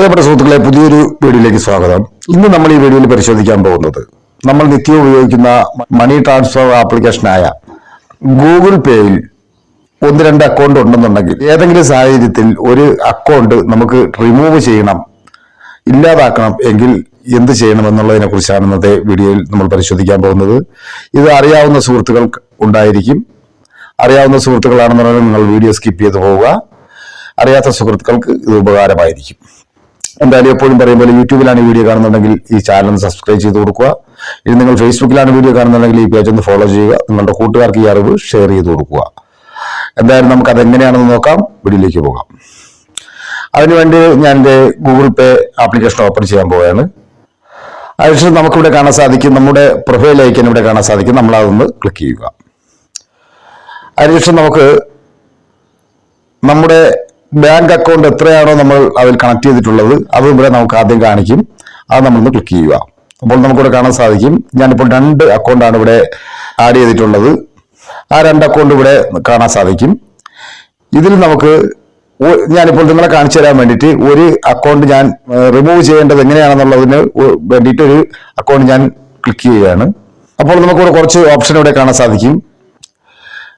പ്രിയപ്പെട്ട സുഹൃത്തുക്കളെ പുതിയൊരു വീഡിയോയിലേക്ക് സ്വാഗതം. ഇന്ന് നമ്മൾ ഈ വീഡിയോയിൽ പരിശോധിക്കാൻ പോകുന്നത് നമ്മൾ നിത്യവും ഉപയോഗിക്കുന്ന മണി ട്രാൻസ്ഫർ ആപ്ലിക്കേഷനായ ഗൂഗിൾ പേയിൽ ഒന്ന് രണ്ട് അക്കൗണ്ട് ഉണ്ടെന്നുണ്ടെങ്കിൽ ഏതെങ്കിലും സാഹചര്യത്തിൽ ഒരു അക്കൗണ്ട് നമുക്ക് റിമൂവ് ചെയ്യണം ഇല്ലാതാക്കണം എങ്കിൽ എന്ത് ചെയ്യണം എന്നുള്ളതിനെ കുറിച്ചാണ് ഇന്നത്തെ വീഡിയോയിൽ നമ്മൾ പരിശോധിക്കാൻ പോകുന്നത്. ഇത് അറിയാവുന്ന സുഹൃത്തുക്കൾ ഉണ്ടായിരിക്കും. അറിയാവുന്ന സുഹൃത്തുക്കളാണെന്നുണ്ടെങ്കിൽ നിങ്ങൾ വീഡിയോ സ്കിപ്പ് ചെയ്ത് പോവുക. അറിയാത്ത സുഹൃത്തുക്കൾക്ക് ഇത് ഉപകാരമായിരിക്കും. എന്തായാലും എപ്പോഴും പറയും പോലെ യൂട്യൂബിലാണ് ഈ വീഡിയോ കാണുന്നുണ്ടെങ്കിൽ ഈ ചാനൽ ഒന്ന് സബ്സ്ക്രൈബ് ചെയ്ത് കൊടുക്കുക. ഇനി നിങ്ങൾ ഫേസ്ബുക്കിലാണ് വീഡിയോ കാണുന്നുണ്ടെങ്കിൽ ഈ പേജ് ഒന്ന് ഫോളോ ചെയ്യുക. നിങ്ങളുടെ കൂട്ടുകാർക്ക് ഈ അറിവ് ഷെയർ ചെയ്ത് കൊടുക്കുക. എന്തായാലും നമുക്ക് അതെങ്ങനെയാണെന്ന് നോക്കാം. വീഡിയോയിലേക്ക് പോകാം. അതിനുവേണ്ടി ഞാൻ എന്റെ ഗൂഗിൾ പേ ആപ്ലിക്കേഷൻ ഓപ്പൺ ചെയ്യാൻ പോവുകയാണ് അതിനുശേഷം നമുക്കിവിടെ കാണാൻ സാധിക്കും. നമ്മുടെ പ്രൊഫൈൽ ഐക്കൻ ഇവിടെ കാണാൻ സാധിക്കും. നമ്മൾ അതൊന്ന് ക്ലിക്ക് ചെയ്യുക. അതിനുശേഷം നമുക്ക് നമ്മുടെ ബാങ്ക് അക്കൗണ്ട് എത്രയാണോ നമ്മൾ അതിൽ കണക്ട് ചെയ്തിട്ടുള്ളത് അത് ഇവിടെ നമുക്ക് ആദ്യം കാണിക്കും. അത് നമ്മളൊന്ന് ക്ലിക്ക് ചെയ്യുക. അപ്പോൾ നമുക്കിവിടെ കാണാൻ സാധിക്കും. ഞാനിപ്പോൾ രണ്ട് അക്കൗണ്ടാണ് ഇവിടെ ആഡ് ചെയ്തിട്ടുള്ളത്. ആ രണ്ട് അക്കൗണ്ട് ഇവിടെ കാണാൻ സാധിക്കും. ഇതിൽ നമുക്ക് ഞാനിപ്പോൾ നിങ്ങളെ കാണിച്ചു തരാൻ വേണ്ടിയിട്ട് ഒരു അക്കൗണ്ട് ഞാൻ റിമൂവ് ചെയ്യേണ്ടത് എങ്ങനെയാണെന്നുള്ളതിന് വേണ്ടിയിട്ട് ഒരു അക്കൗണ്ട് ഞാൻ ക്ലിക്ക് ചെയ്യുകയാണ്. അപ്പോൾ നമുക്കിവിടെ കുറച്ച് ഓപ്ഷൻ ഇവിടെ കാണാൻ സാധിക്കും.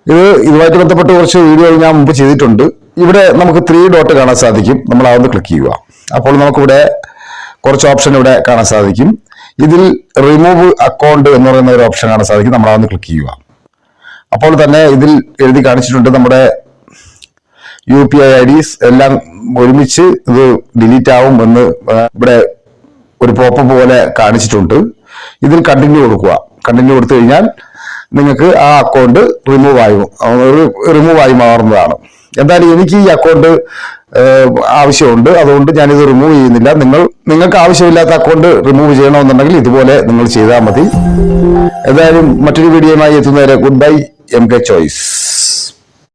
ഇത് ഇതുമായിട്ട് ബന്ധപ്പെട്ട് കുറച്ച് വീഡിയോകൾ ഞാൻ മുമ്പ് ചെയ്തിട്ടുണ്ട്. ഇവിടെ നമുക്ക് ത്രീ ഡോട്ട് കാണാൻ സാധിക്കും. നമ്മൾ അതൊന്ന് ക്ലിക്ക് ചെയ്യുക. അപ്പോൾ നമുക്കിവിടെ കുറച്ച് ഓപ്ഷൻ ഇവിടെ കാണാൻ സാധിക്കും. ഇതിൽ റിമൂവ് അക്കൗണ്ട് എന്ന് പറയുന്ന ഒരു ഓപ്ഷൻ കാണാൻ സാധിക്കും. നമ്മൾ അതൊന്ന് ക്ലിക്ക് ചെയ്യുക. അപ്പോൾ തന്നെ ഇതിൽ എഴുതി കാണിച്ചിട്ടുണ്ട് നമ്മുടെ U P I IDs എല്ലാം ഒരുമിച്ച് ഇത് ഡിലീറ്റ് ആവും എന്ന് ഇവിടെ ഒരു പോപ്പ് പോലെ കാണിച്ചിട്ടുണ്ട്. ഇതിൽ കണ്ടിന്യൂ കൊടുക്കുക. കണ്ടിന്യൂ കൊടുത്തു കഴിഞ്ഞാൽ നിങ്ങൾക്ക് ആ അക്കൗണ്ട് റിമൂവ് ആയി റിമൂവ് ആയി മാറുന്നതാണ്. എന്തായാലും എനിക്ക് ഈ അക്കൗണ്ട് ആവശ്യമുണ്ട്. അതുകൊണ്ട് ഞാനിത് റിമൂവ് ചെയ്യുന്നില്ല. നിങ്ങൾ നിങ്ങൾക്ക് ആവശ്യമില്ലാത്ത അക്കൗണ്ട് റിമൂവ് ചെയ്യണമെന്നുണ്ടെങ്കിൽ ഇതുപോലെ നിങ്ങൾ ചെയ്താൽ മതി. എന്തായാലും മറ്റൊരു വീഡിയോയുമായി എത്തുന്നവരെ good bye M K choice